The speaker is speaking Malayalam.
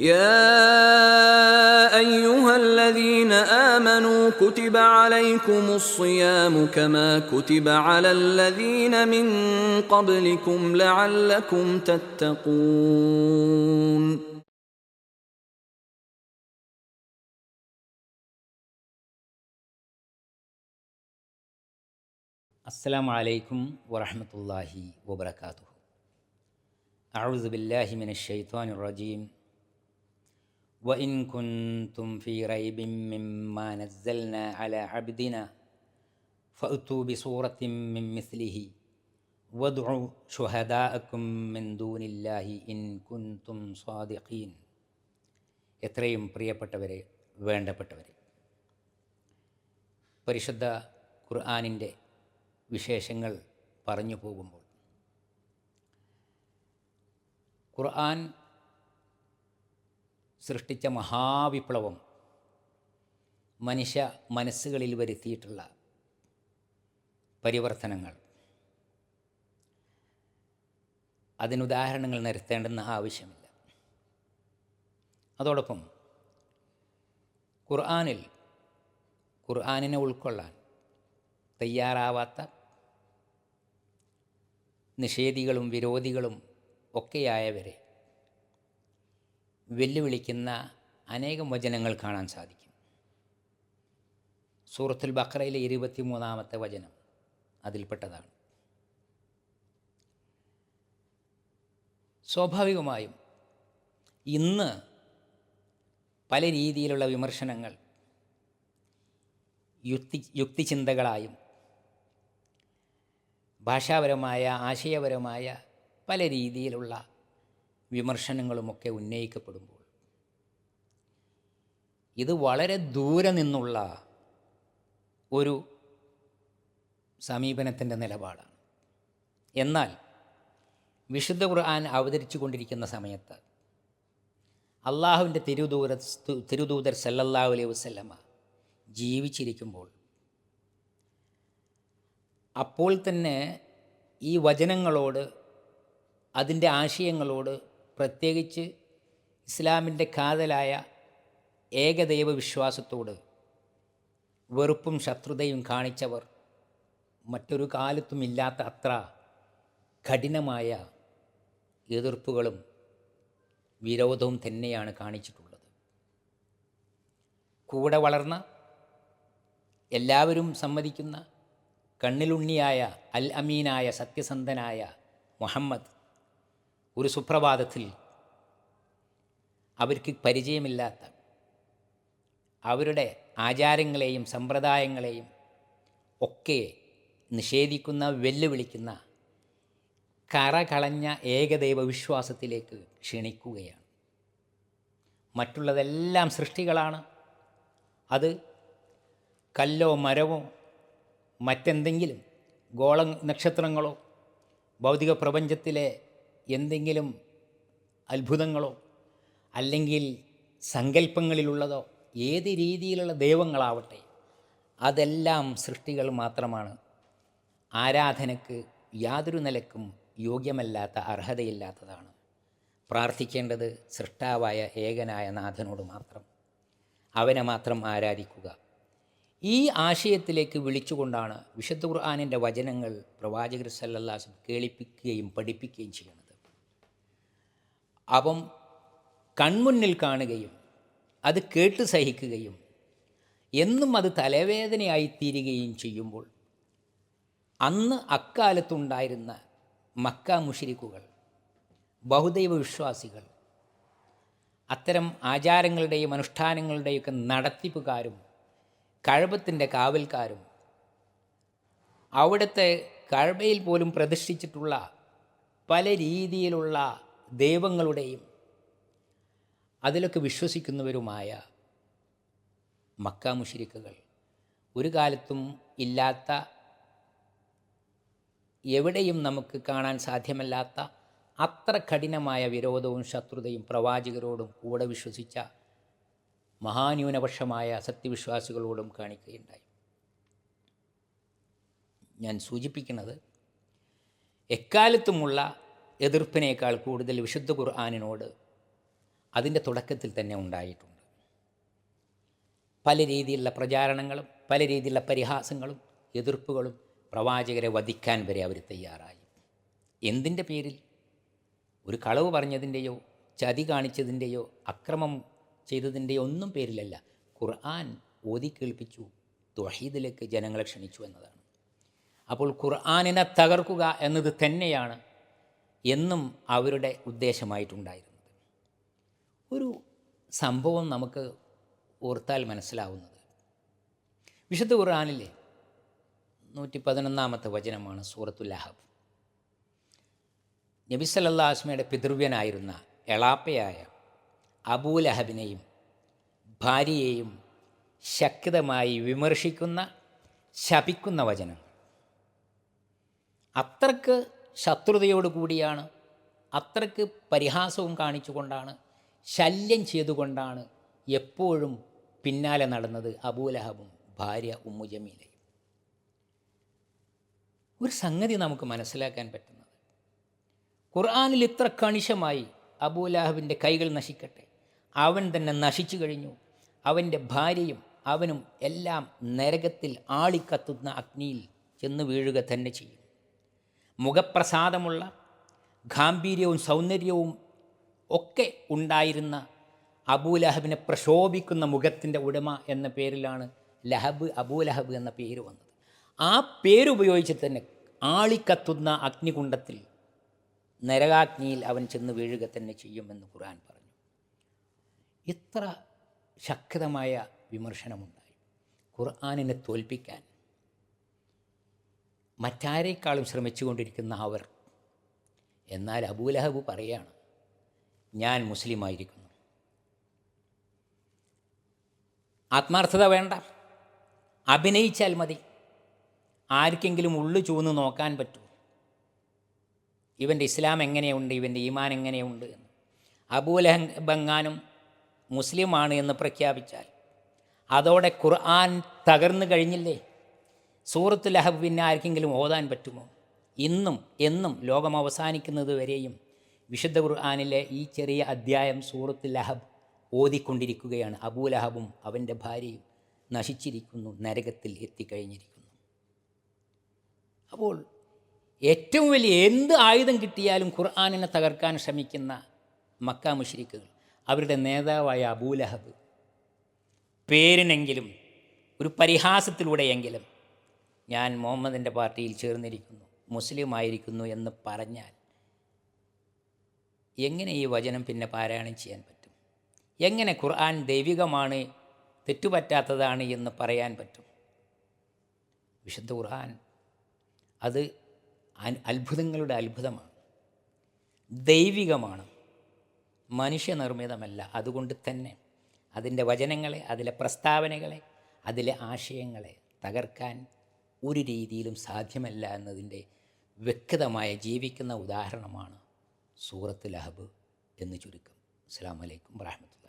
يا أيها الذين آمنوا كتب عليكم الصيام كما كتب على الذين من قبلكم لعلكم تتقون. السلام عليكم ورحمة الله وبركاته. أعوذ بالله من الشيطان الرجيم. وإن كنتم في ريب مما نزلنا على عبدنا فأتوا بصورة من مثله وادعوا شهداءكم من دون الله إن كنتم صادقين എത്രയും പ്രിയപ്പെട്ടവരെ വേണ്ടപ്പെട്ടവരെ പരിശുദ്ധ ഖുർആാനിൻ്റെ വിശേഷങ്ങൾ പറഞ്ഞു പോകുമ്പോൾ ഖുർആൻ സൃഷ്ടിച്ച മഹാവിപ്ലവം മനുഷ്യ മനസ്സുകളിൽ വരുത്തിയിട്ടുള്ള പരിവർത്തനങ്ങൾ. അതിനുദാഹരണങ്ങൾ നിരത്തേണ്ടെന്ന ആവശ്യമില്ല. അതോടൊപ്പം ഖുർആാനിൽ ഖുർആാനിനെ ഉൾക്കൊള്ളാൻ തയ്യാറാവാത്ത നിഷേധികളും വിരോധികളും ഒക്കെയായവരെ വെല്ലുവിളിക്കുന്ന അനേകം വചനങ്ങൾ കാണാൻ സാധിക്കും. സൂറത്തുൽ ബക്രയിലെ ഇരുപത്തി മൂന്നാമത്തെ വചനം അതിൽപ്പെട്ടതാണ്. സ്വാഭാവികമായും ഇന്ന് പല രീതിയിലുള്ള വിമർശനങ്ങൾ യുക്തി യുക്തിചിന്തകളായും ഭാഷാപരമായ ആശയപരമായ പല രീതിയിലുള്ള വിമർശനങ്ങളുമൊക്കെ ഉന്നയിക്കപ്പെടുമ്പോൾ ഇത് വളരെ ദൂരെ നിന്നുള്ള ഒരു സമീപനത്തിന്റെ നിലപാടാണ്. എന്നാൽ വിശുദ്ധ ഖുർആൻ അവതരിച്ചു കൊണ്ടിരിക്കുന്ന സമയത്ത് അള്ളാഹുവിന്റെ തിരുദൂര തിരുദൂതർ സല്ലല്ലാഹു അലൈഹി വസല്ലമ ജീവിച്ചിരിക്കുമ്പോൾ അപ്പോൾ തന്നെ ഈ വചനങ്ങളോട് അതിന്റെ ആശയങ്ങളോട് പ്രത്യേകിച്ച് ഇസ്ലാമിന്റെ കാതലായ ഏകദൈവ വിശ്വാസത്തോട് വെറുപ്പും ശത്രുതയും കാണിച്ചവർ മറ്റൊരു കാലത്തും ഇല്ലാത്ത അത്ര കഠിനമായ എതിർപ്പുകളും വിരോധവും തന്നെയാണ് കാണിച്ചിട്ടുള്ളത്. കൂടെ വളർന്ന എല്ലാവരും സമ്മതിക്കുന്ന കണ്ണിലുണ്ണിയായ അൽ അമീനായ സത്യസന്ധനായ മുഹമ്മദ് ഒരു സുപ്രഭാതത്തിൽ അവർക്ക് പരിചയമില്ലാത്ത അവരുടെ ആചാരങ്ങളെയും സമ്പ്രദായങ്ങളെയും ഒക്കെ നിഷേധിക്കുന്ന വെല്ലുവിളിക്കുന്ന കറകളഞ്ഞ ഏകദൈവ വിശ്വാസത്തിലേക്ക് ക്ഷണിക്കുകയാണ്. മറ്റുള്ളതെല്ലാം സൃഷ്ടികളാണ്. അത് കല്ലോ മരമോ മറ്റെന്തെങ്കിലും ഗോള നക്ഷത്രങ്ങളോ ഭൗതിക പ്രപഞ്ചത്തിലെ എന്തെങ്കിലും അത്ഭുതങ്ങളോ അല്ലെങ്കിൽ സങ്കല്പങ്ങളിലുള്ളതോ ഏത് രീതിയിലുള്ള ദൈവങ്ങളാവട്ടെ അതെല്ലാം സൃഷ്ടികൾ മാത്രമാണ്. ആരാധനയ്ക്ക് യാതൊരു നിലക്കും യോഗ്യമല്ലാത്ത അർഹതയില്ലാത്തതാണ്. പ്രാർത്ഥിക്കേണ്ടത് സൃഷ്ടാവായ ഏകനായ നാഥനോട് മാത്രം. അവനെ മാത്രം ആരാധിക്കുക. ഈ ആശയത്തിലേക്ക് വിളിച്ചുകൊണ്ടാണ് വിശുദ്ധ ഖുർആാനിന്റെ വചനങ്ങൾ പ്രവാചകർ സല്ലല്ലാസും കേളിപ്പിക്കുകയും പഠിപ്പിക്കുകയും ചെയ്യുന്നത്. അപ്പം കൺമുന്നിൽ കാണുകയും അത് കേട്ട് സഹിക്കുകയും എന്നും അത് തലവേദനയായിത്തീരുകയും ചെയ്യുമ്പോൾ അന്ന് അക്കാലത്തുണ്ടായിരുന്ന മക്ക മുഷിരിക്കുകൾ ബഹുദൈവ വിശ്വാസികൾ അത്തരം ആചാരങ്ങളുടെയും അനുഷ്ഠാനങ്ങളുടെയൊക്കെ നടത്തിപ്പുകാരും കഴപത്തിന്റെ കാവൽക്കാരും അവിടുത്തെ കഴബയിൽ പോലും പ്രതിഷ്ഠിച്ചിട്ടുള്ള പല രീതിയിലുള്ള ദൈവങ്ങളുടെയും അതിലൊക്കെ വിശ്വസിക്കുന്നവരുമായ മക്ക മുഷിരിക്കുകൾ ഒരു കാലത്തും ഇല്ലാത്ത എവിടെയും നമുക്ക് കാണാൻ സാധ്യമല്ലാത്ത അത്ര കഠിനമായ വിരോധവും ശത്രുതയും പ്രവാചകരോടും കൂടെ വിശ്വസിച്ച മഹാന്യൂനപക്ഷമായ സത്യവിശ്വാസികളോടും കാണിക്കുകയുണ്ടായി. ഞാൻ സൂചിപ്പിക്കുന്നത് എക്കാലത്തുമുള്ള എതിർപ്പിനേക്കാൾ കൂടുതൽ വിശുദ്ധ ഖുർആാനിനോട് അതിന്റെ തുടക്കത്തിൽ തന്നെ ഉണ്ടായിട്ടുണ്ട്. പല രീതിയിലുള്ള പ്രചാരണങ്ങളും പല രീതിയിലുള്ള പരിഹാസങ്ങളും എതിർപ്പുകളും പ്രവാചകരെ വധിക്കാൻ വരെ അവർ തയ്യാറായി. എന്തിന്റെ പേരിൽ? ഒരു കളവ് പറഞ്ഞതിന്റെയോ ചതി കാണിച്ചതിന്റെയോ അക്രമം ചെയ്തതിന്റെയോ ഒന്നും പേരിലല്ല. ഖുർആൻ ഓതി കേൾപ്പിച്ചു തൊഹീദിലേക്ക് ജനങ്ങളെ ക്ഷണിച്ചു എന്നതാണ്. അപ്പോൾ ഖുർആാനിനെ തകർക്കുക എന്നത് തന്നെയാണ് എന്നും അവരുടെ ഉദ്ദേശമായിട്ടുണ്ടായിരുന്നത്. ഒരു സംഭവം നമുക്ക് ഓർത്താൽ മനസ്സിലാവുന്നത്. വിശുദ്ധ ഖുർആാനിലെ നൂറ്റി പതിനൊന്നാമത്തെ വചനമാണ് സൂറത്തുൽ അഹബ് നബി സല്ലാസ്മയുടെ പിതൃവ്യനായിരുന്ന എളാപ്പയായ അബൂലഹബിനെയും ഭാര്യയെയും ശക്തമായി വിമർശിക്കുന്ന ശപിക്കുന്ന വചനം അത്രയ്ക്ക് ശത്രുതയോട് അത്രയ്ക്ക് പരിഹാസവും കാണിച്ചുകൊണ്ടാണ് ശല്യം ചെയ്തുകൊണ്ടാണ് എപ്പോഴും പിന്നാലെ നടന്നത് അബൂലഹബും ഭാര്യ ഉമ്മു ജമീലയും. ഒരു സംഗതി നമുക്ക് മനസ്സിലാക്കാൻ പറ്റുന്നത്. ഖുർആാനിൽ ഇത്ര കണിശമായി അബൂലാഹബിന്റെ കൈകൾ നശിക്കട്ടെ. അവൻ തന്നെ നശിച്ചു കഴിഞ്ഞു. അവന്റെ ഭാര്യയും അവനും എല്ലാം നരകത്തിൽ ആളിക്കത്തുന്ന അഗ്നിയിൽ ചെന്ന് വീഴുക തന്നെ ചെയ്യും. മുഖപ്രസാദമുള്ള ഗാംഭീര്യവും സൗന്ദര്യവും ഒക്കെ ഉണ്ടായിരുന്ന അബൂലഹബിനെ പ്രശോഭിക്കുന്ന മുഖത്തിന്റെ ഉടമ എന്ന പേരിലാണ് ലഹബ് അബൂലഹബ് എന്ന പേര് വന്നത്. ആ പേരുപയോഗിച്ച് തന്നെ ആളിക്കത്തുന്ന അഗ്നികുണ്ടത്തിൽ നരകാഗ്നിയിൽ അവൻ ചെന്ന് വീഴുക തന്നെ ചെയ്യുമെന്ന് ഖുർആൻ പറഞ്ഞു. ഇത്ര ശക്തമായ വിമർശനമുണ്ടായി. ഖുർആാനിനെ തോൽപ്പിക്കാൻ മറ്റാരേക്കാളും ശ്രമിച്ചുകൊണ്ടിരിക്കുന്ന അവർ. എന്നാൽ അബൂലഹബ് പറയാണ് ഞാൻ മുസ്ലിമായിരിക്കുന്നു ആത്മാർത്ഥത വേണ്ട. അഭിനയിച്ചാൽ മതി. ആർക്കെങ്കിലും ഉള്ളു ചൂന്ന് നോക്കാൻ പറ്റൂ. ഇവന്റെ ഇസ്ലാം എങ്ങനെയുണ്ട്? ഇവന്റെ ഈമാൻ എങ്ങനെയുണ്ട്? എന്ന്. അബൂലഹബങ്ങാനും മുസ്ലിമാണ് എന്ന് പ്രഖ്യാപിച്ചാൽ അതോടെ ഖുർആൻ തകർന്നു കഴിഞ്ഞില്ലേ? സൂറത്ത് ലഹബ് പിന്നെ ആർക്കെങ്കിലും ഓതാൻ പറ്റുമോ? ഇന്നും എന്നും ലോകം അവസാനിക്കുന്നത് വരെയും വിശുദ്ധ ഖുർആാനിലെ ഈ ചെറിയ അധ്യായം സൂറത്ത് ലഹബ് ഓതിക്കൊണ്ടിരിക്കുകയാണ്. അബൂ ലഹബും അവന്റെ ഭാര്യയും നശിച്ചിരിക്കുന്നു നരകത്തിൽ എത്തിക്കഴിഞ്ഞിരിക്കുന്നു. അപ്പോൾ ഏറ്റവും വലിയ എന്ത് ആയുധം കിട്ടിയാലും ഖുർആാനിനെ തകർക്കാൻ ശ്രമിക്കുന്ന മക്ക മുഷരിക്കുകൾ അവരുടെ നേതാവായ അബൂലഹബ് പേരിനെങ്കിലും ഒരു പരിഹാസത്തിലൂടെയെങ്കിലും ഞാൻ മുഹമ്മദിന്റെ പാർട്ടിയിൽ ചേർന്നിരിക്കുന്നു മുസ്ലിം ആയിരിക്കുന്നു എന്ന് പറഞ്ഞാൽ എങ്ങനെ ഈ വചനം പിന്നെ പാരായണം ചെയ്യാൻ പറ്റും? എങ്ങനെ ഖുർആൻ ദൈവികമാണ് തെറ്റുപറ്റാത്തതാണ് എന്ന് പറയാൻ പറ്റും? വിശുദ്ധ ഖുർആൻ അത് അത്ഭുതങ്ങളുടെ അത്ഭുതമാണ്. ദൈവികമാണ് മനുഷ്യനിർമ്മിതമല്ല അതുകൊണ്ട് തന്നെ അതിന്റെ വചനങ്ങളെ അതിലെ പ്രസ്താവനകളെ അതിലെ ആശയങ്ങളെ തകർക്കാൻ ഒരു രീതിയിലും സാധ്യമല്ല എന്നതിന്റെ വ്യക്തമായ ജീവിക്കുന്ന ഉദാഹരണമാണ് സൂറത്ത് ലഹബ് എന്ന് ചുരുക്കം. അസ്സാം വലൈക്കും വാഹമത്ത്